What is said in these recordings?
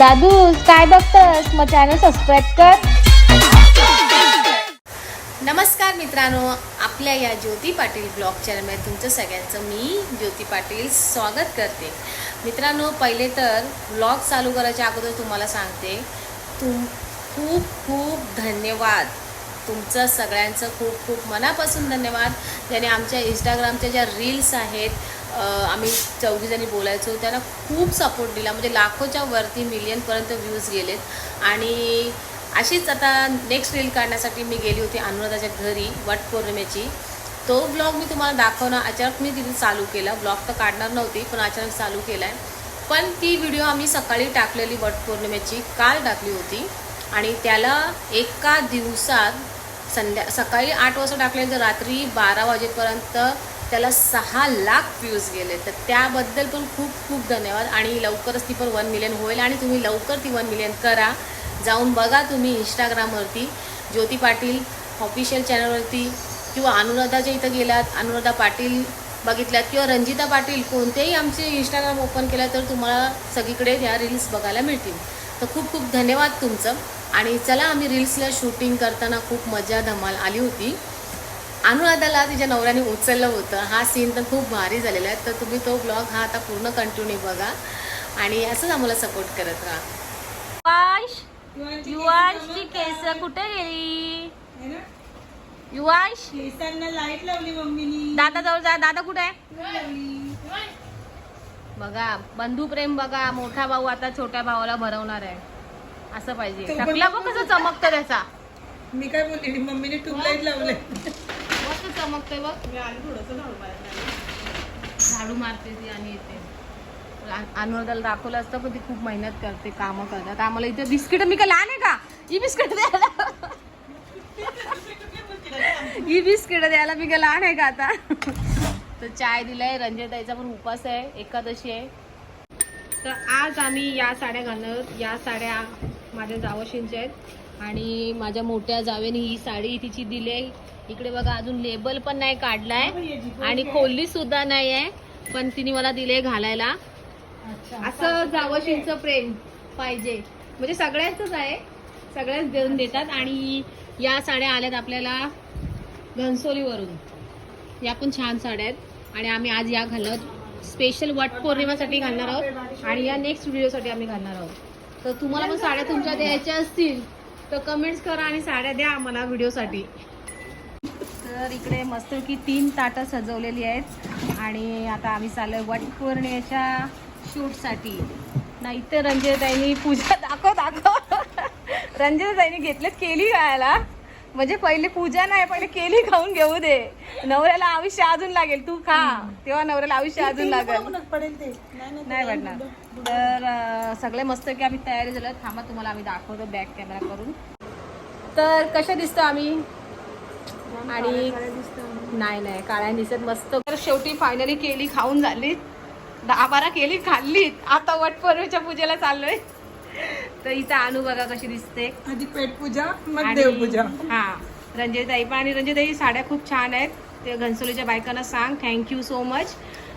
दादू काय बघतस? मग channel subscribe कर. नमस्कार मित्रांनो आपल्या या ज्योती पाटील ब्लॉग चॅनलमध्ये तुमचं सगळ्यांचं मी ज्योती पाटील स्वागत करते. मित्रांनो पहिले तर ब्लॉग चालू करायच्या अगोदर तुम्हाला सांगते तुम खूप खूप धन्यवाद. तुमचं सगळ्यांचं खूप खूप मनापासून धन्यवाद. ज्याने आमच्या इंस्टाग्रामच्या ज्या रील्स आहेत आम्ही चौघीजणी बोलायचो. त्यांना खूप सपोर्ट दिला. म्हणजे लाखोच्या वरती मिलियनपर्यंत व्ह्यूज गेलेत. आणि अशीच आता नेक्स्ट रील काढण्यासाठी मी गेली होती अनुराधाच्या घरी वटपौर्णिमेची तो ब्लॉग मी तुम्हाला दाखवणार. अचानक मी तिथे चालू केला. ब्लॉग तर काढणार नव्हती पण अचानक चालू केला आहे पण ती व्हिडिओ आम्ही सकाळी टाकलेली वटपौर्णिमेची काल टाकली होती. आणि त्याला एका दिवसात संध्या सकाळी आठ वाजता टाकले तर रात्री बारा वाजेपर्यंत त्याला सहा लाख व्ह्यूज गेले. तर त्याबद्दल पण खूप खूप धन्यवाद. आणि लवकरच ती पण वन मिलियन होईल. आणि तुम्ही लवकर ती वन मिलियन करा. जाऊन बघा तुम्ही इंस्टाग्रामवरती ज्योती पाटील ऑफिशियल चॅनलवरती किंवा अनुराधाच्या इथं गेलात अनुराधा पाटील बघितल्यात किंवा रंजिता पाटील कोणतेही आमचे इंस्टाग्राम ओपन केलं तर तुम्हाला सगळीकडे ह्या रील्स बघायला मिळतील. तर खूप खूप धन्यवाद तुमचं. आणि चला आम्ही रील्सला शूटिंग करताना खूप मजा धमाल आली होती. अनुराधाला तिच्या नवऱ्याने उचललं होतं. हा सीन तर खूप भारी झालेला आहे. तर तुम्ही तो ब्लॉग हा आता पूर्ण कंटिन्यू बघा. आणि असंच आम्हाला सपोर्ट करत राहा. युवांशची केस कुठे गेली? युवांश? लाइट लावली मम्मीनी. दादा जवळ जा. दादा कुठे आहे? बघा बंधू प्रेम बघा. मोठा भाऊ आता छोट्या भावाला भरवणार आहे. असं पाहिजे. कसं चमकतं त्याचा. मी काय बोलली? मम्मीने ट्यूबलाईट लावले मस्त चमकतंय बघ मी आली थोडस झाडू मारते ती आणि येते. अनुराधाला दाखवलं असतं पण ती खूप मेहनत करते कामं करतात. आम्हाला इथे बिस्किट मी का लहान आहे का? ही बिस्किट द्यायला. ही बिस्किट द्यायला मी का लहान आहे का आता? तर चाय दिलाय रंजताईचा पण उपास आहे एकादशी आहे. तर आज आम्ही या साड्या घालणार या साड्या माझ्या जावशींच्या आहेत. आणि माझ्या मोठ्या जावेने ही साडी तिची दिली आहे. इकडे बघा अजून लेबल पण नाही काढलाय. आणि खोली सुद्धा नाही आहे पण तिने मला दिले घालायला. असं जावशींचं प्रेम पाहिजे. म्हणजे सगळ्यांचंच आहे. सगळ्याच देऊन देतात आणि या साड्या आल्यात आपल्याला घनसोलीवरून. या पण छान साड्या आहेत. आणि आम्ही आज या घालत स्पेशल वट पौर्णिमासाठी घालणार आहोत. आणि या नेक्स्ट व्हिडिओसाठी आम्ही घालणार आहोत. तर तुम्हाला पण साड्या तुमच्या द्यायच्या असतील. तर कमेंट्स करा आणि साड्या द्या आम्हाला व्हिडिओसाठी. तर इकडे मस्तपैकी तीन ताटं सजवलेली आहेत. आणि आता आम्ही चाललो वट शूटसाठी. नाही तर रंजिताईनी पूजा दाखव दाखव. रंजिताईनी घेतलेत केली खायला म्हणजे पहिले पूजा नाही पहिले केली खाऊन घेऊ दे. नवऱ्याला आयुष्य अजून लागेल तू खा. तेव्हा नवऱ्याला आयुष्य अजून लागेल. नाही तर सगळे मस्त की आम्ही तयारी झालं. थांबा तुम्हाला आम्ही दाखवतो बॅक कॅमेरा करून. तर कशा दिसतो आम्ही? आणि नाही नाही काळ्या दिसत मस्त. तर शेवटी फायनली केली खाऊन झाली दहा बारा केली खाल्लीत. आता वटपौर्णिमेच्या पूजेला चाललोय. तर इथं अनु बघा कशी दिसते. आधी पेट पूजा मग आणि- देवपूजा. हा रंजयताई पण आणि रंजयताई साड्या खूप छान आहेत. ते घनसोलीच्या बायकांना सांग. थँक्यू सो मच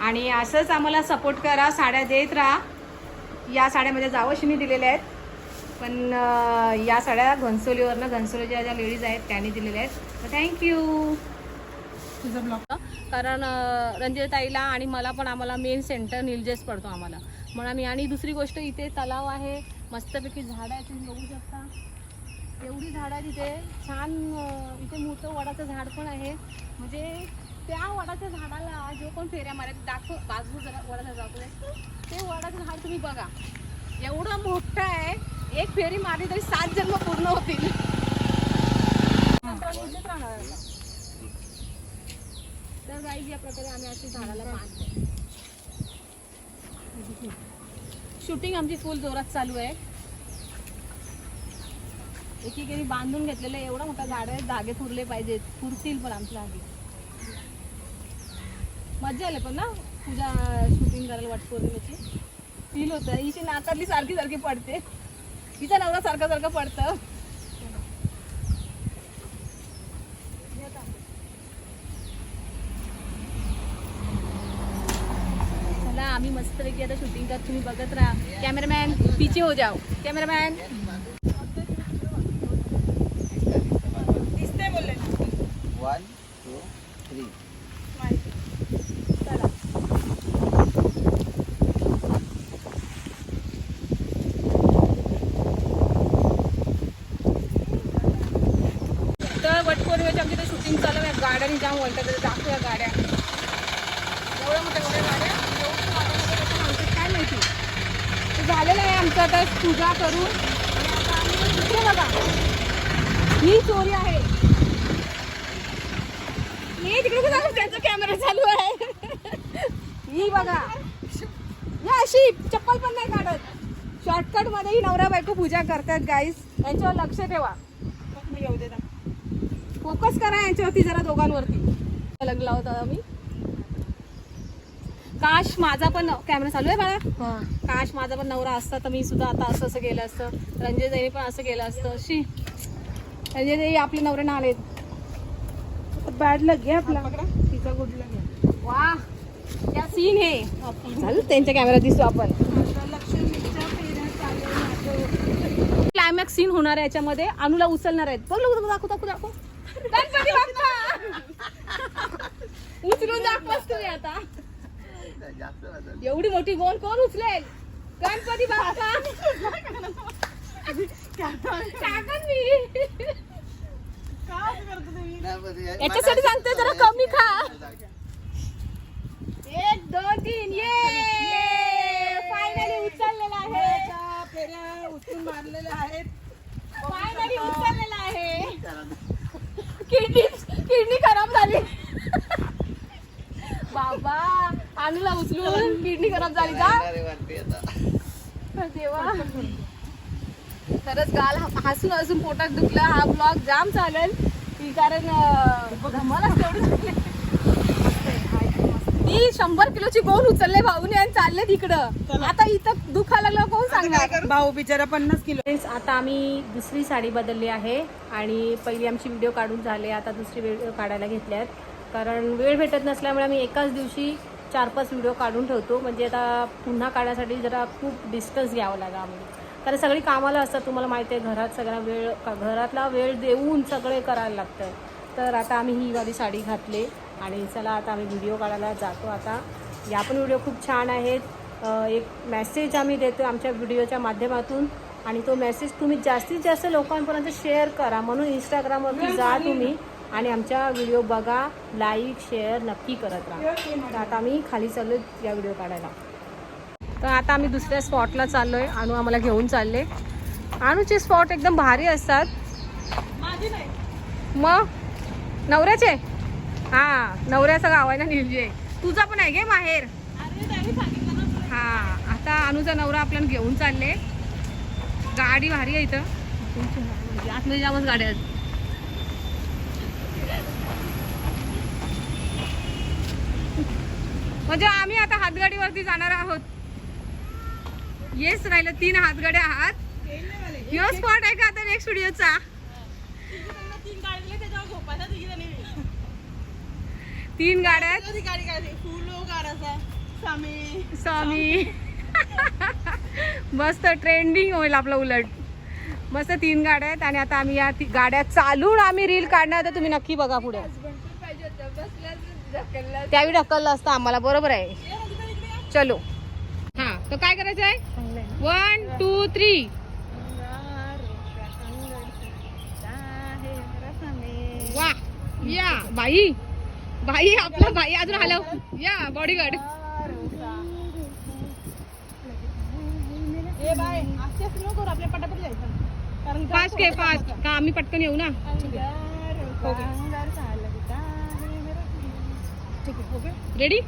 आणि असंच आम्हाला सपोर्ट करा साड्या देत राहा. या साड्या माझ्या जावशीने दिलेल्या आहेत. पण या साड्या घनसोलीवरनं घनसोलीच्या ज्या लेडीज आहेत त्यांनी दिलेल्या आहेत. तर थँक्यू तुझा ब्लॉग कारण रंजिताईला आणि मला पण आम्हाला मेन सेंटर निलजेस पडतो आम्हाला. म्हणून आम्ही आणि दुसरी गोष्ट इथे तलाव आहे. मस्तपैकी झाडं आहेत तुम्ही बघू शकता. एवढी झाडं आहेत इथे. छान इथे मोठं वडाचं झाड पण आहे. म्हणजे त्या वडाच्या झाडाला जो कोण फेऱ्या मारायचा दाखव. बाजू जरा वडाचं झाड ते वडाचं झाड तुम्ही बघा. एवढं मोठं आहे. एक फेरी मारली तरी सात जन्म पूर्ण होतील. तर गाईज या प्रकारे आम्ही अशी झाडाला बांधतो शूटिंग आमची फुल जोरात चालू आहे. एकीकडे बांधून घेतलेलं एवढं एवढा मोठा झाड आहे धागे फुरले पाहिजेत पुरतील पण आमच्या जागे मजा आली पण ना? तुझ्या शूटिंग करायला वाट पौर्णिमेची. फील होतं. हिची नाकारली सारखी सारखी पडते. हिचा नवरा सारखं सारखं पडतं चला आम्ही मस्तपैकी आता शूटिंग करत तुम्ही बघत राहा. कॅमेरामॅन पीछे हो जाओ. कॅमेरामॅन दिसते बोलले वन टू थ्री शूटिंग चालू आहे. गाड्याने जाम वळतात दाखवूया गाड्या. एवढ्या मोठ्या मोठ्या गाड्या? काय माहिती ते झालेलं आहे आमचं आता पूजा करून इकडे बघा. ही चोरी आहे. ये तिकडे आहे? त्यांचा कॅमेरा चालू आहे. ही बघा. या अशी चप्पल पण नाही काढत. शॉर्टकटमध्ये ही नवरा बायको पूजा करतात गाईस यांच्यावर लक्ष ठेवा. येऊ दे ना. फोकस करा यांच्यावरती जरा दोघांवरती. अलग लावत आम्ही. काश माझा पण कॅमेरा चालू आहे बाळा. काश माझा पण नवरा असता तर मी सुद्धा आता असं असं केलं असतं. देवी पण असं केलं असतं. शी. रंजय देवी आपले नवरे ना आलेत बॅड लग घे आपला. तिचा गुडला घे. वा. क्या सीन हे? झालं त्यांच्या कॅमेरा दिसतो आपण. चालू क्लायमॅक्स सीन होणार आहे याच्यामध्ये. अनुला उचलणार आहेत. बघ लोक दाखव दाखव दाखव. उचलून दाखवस तुम्ही आता. एवढी मोठी गोल कोण उचलेल? गणपती बाप्पा. टाकन मी याच्यासाठी सांगते जरा कमी खा. एक दोन तीन. ये! फायनली उचललेला आहे. फेऱ्या उचलून मारलेल्या आहेत फायनली उचललेला आहे. किडनी किडनी खराब झाली बाबा अनुला उचलून किडनी खराब झाली का? अरे वाटते आता देवा. खरंच गाल हसून हसून पोटात दुखला. हा ब्लॉग जाम चालेल. की कारण तेवढी. मी शंभर किलोची गोल उचलले भाऊने आणि चालले तिकडं. आता इथं दुखा लागलं कोण सांगणार? भाऊ बिचारा पन्नास किलो. आता आम्ही दुसरी साडी बदलली आहे आणि पहिली आमची व्हिडिओ काढून झाले. आता दुसरी व्हिडिओ काढायला घेतल्या आहेत कारण वेळ भेटत नसल्यामुळे आम्ही एकाच दिवशी चार पाच व्हिडिओ काढून ठेवतो. म्हणजे आता पुन्हा काढण्यासाठी जरा खूप डिस्टन्स घ्यावं लागेल आम्हाला. कारण सगळी कामाला असतात तुम्हाला माहिती आहे घरात सगळा वेळ का घरातला वेळ देऊन सगळे करायला लागतं तर आता आम्ही ही वाली साडी घातली आणि चला आता आम्ही व्हिडिओ काढायला जातो आता. या पण व्हिडिओ खूप छान आहेत. एक मेसेज आम्ही देतो आमच्या व्हिडिओच्या माध्यमातून आणि तो मेसेज तुम्ही जास्तीत जास्त लोकांपर्यंत शेअर करा. म्हणून इंस्टाग्रामवरती जा तुम्ही. आणि आमच्या व्हिडिओ बघा लाईक शेअर नक्की करत राहा. तर आता आम्ही खाली चाललो या व्हिडिओ काढायला. तर आता आम्ही दुसऱ्या स्पॉटला चाललो आहे आणू आम्हाला घेऊन चालले. आणूचे स्पॉट एकदम भारी असतात. मग? नवऱ्याचे? हां नवऱ्याचं गाव आहे ना निलजे. तुझा पण आहे गे माहेर. हा आता अनुचा नवरा आपल्याला घेऊन चालले. गाडी भारी आहे इथं. म्हणजे आतमध्ये जामच गाड्या आहेत. म्हणजे आम्ही आता हातगाडीवरती जाणार आहोत. येस राहिलं. तीन हातगाड्या आहात. ह्यो स्पॉट आहे का आता नेक्स्ट व्हिडिओचा तीन गाड्या स्वामी मस्त ट्रेंडिंग होईल आपलं उलट. मस्त तीन गाड्या आहेत आणि आता आम्ही या ती- गाड्या चालून आम्ही रील काढणार तर तुम्ही नक्की बघा पुढे. त्यावेळी ढकललं असतं आम्हाला बरोबर आहे. चलो. हा तर काय करायचं आहे? वन टू थ्री वा या. बाई. बाई आपला बाई अजून हलव. या बॉडीगार्ड फास्ट फास्ट का आम्ही पटकन येऊ ना? रेडी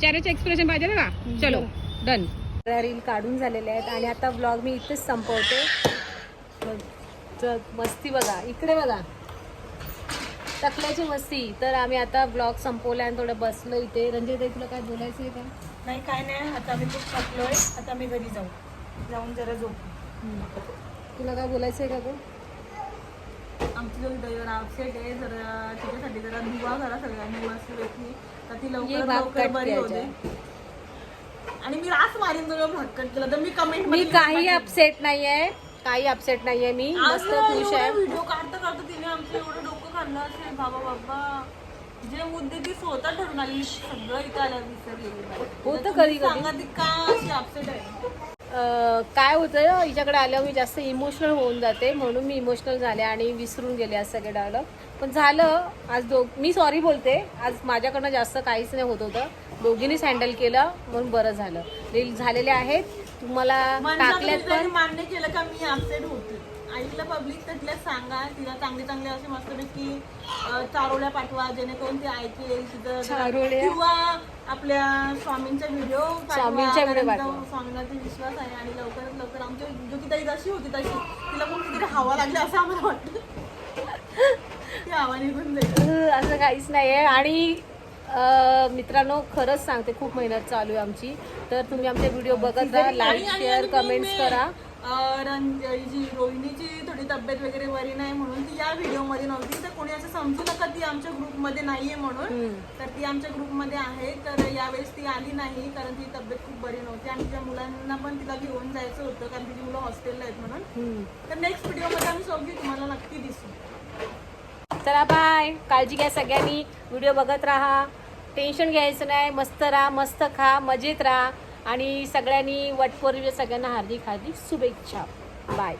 चेहऱ्याचे एक्सप्रेशन पाहिजे ना? चलो डन रील काढून झालेले आहेत आणि आता ब्लॉग मी इथेच संपवते. मस्ती बघा इकडे बघा. टकल्याची मस्ती. तर आम्ही आता ब्लॉग संपवला आणि थोडं बसलो इथे. रंजित तुला काय बोलायचं आहे का? नाही काय नाही. आता आम्ही खूप थकलोय. आता आम्ही घरी जाऊ. जाऊन जरा झोपू. तुला काय बोलायचं आहे का गं? आमची जो ड्रायव्हर अपसेट आहे. जरा तिच्यासाठी जरा दुवा करा सगळ्यांनी. मस्त तर ती लवकर बरी होते. आणि मी रास मारीन तुला भटकन केलं. तर मी कमेंट मी काही अपसेट नाहीये. काही अपसेट नाहीये. मी मस्त खुश आहे. व्हिडिओ काढता काढता तिने आमचं एवढं डोकं खाल्लं असेल. बाबा बाबा. जे मुद्दे ती स्वतः ठरून आली सगळं इथं आल्यावर विसरलेली होतं कधी- कधी. सांगा ती का अशी अपसेट आहे? काय होतं हिच्याकडे आल्यावर मी जास्त इमोशनल होऊन जाते म्हणून मी इमोशनल झाले आणि विसरून गेले आज सगळे डायलॉग पण झालं आज दो मी सॉरी बोलते आज माझ्याकडनं जास्त काहीच नाही होत होतं. दोघींनीच हँडल केलं म्हणून बरं झालं. रील झालेले आहेत. तुम्हाला टाकल्यात पण. मान्य केलं का मी अपसेट होते? आईला पब्लिक त्यातल्या सांगा तिला चांगले चांगले असे मस्तपैकी चारोळ्या पाठवा जेणेकरून ती ऐकेल तिथं चारोळ्या? किंवा आपल्या स्वामींचा व्हिडिओ स्वामींच्या video पाठवा. स्वामींवरती विश्वास आहे आणि लवकरात लवकर आमच्या ज्योती ताई जशी होती तशी. तिला पण किती हवा लागली असं आम्हाला वाटतं ती हवा निघून जाईल अं, असं काहीच नाही आहे आणि अं, मित्रांनो खरंच सांगते खूप मेहनत चालू आहे आमची. तर तुम्ही आमचे व्हिडिओ बघत राहा लाईक शेअर कमेंट्स करा. जी रोहिणीची थोडी तब्येत वगैरे बरी नाही म्हणून ती या व्हिडिओमध्ये नव्हती. तर कोणी असं समजू नका ती आमच्या ग्रुपमध्ये नाहीये म्हणून. तर ती आमच्या ग्रुपमध्ये आहे. तर यावेळेस ती आली नाही कारण ती तब्येत खूप बरी नव्हती आणि तिच्या मुलांना पण तिला घेऊन जायचं होतं कारण तिची मुलं हॉस्टेलला आहेत म्हणून. तर नेक्स्ट व्हिडिओमध्ये आम्ही सगळी तुम्हाला नक्की दिसू. चला बाय काळजी घ्या सगळ्यांनी. व्हिडिओ बघत राहा. टेन्शन घ्यायचं नाही. मस्त राहा मस्त खा मजेत राहा. आणि सगळ्यांनी वटपौर्णिमे सगळ्यांना हार्दिक हार्दिक शुभेच्छा. बाय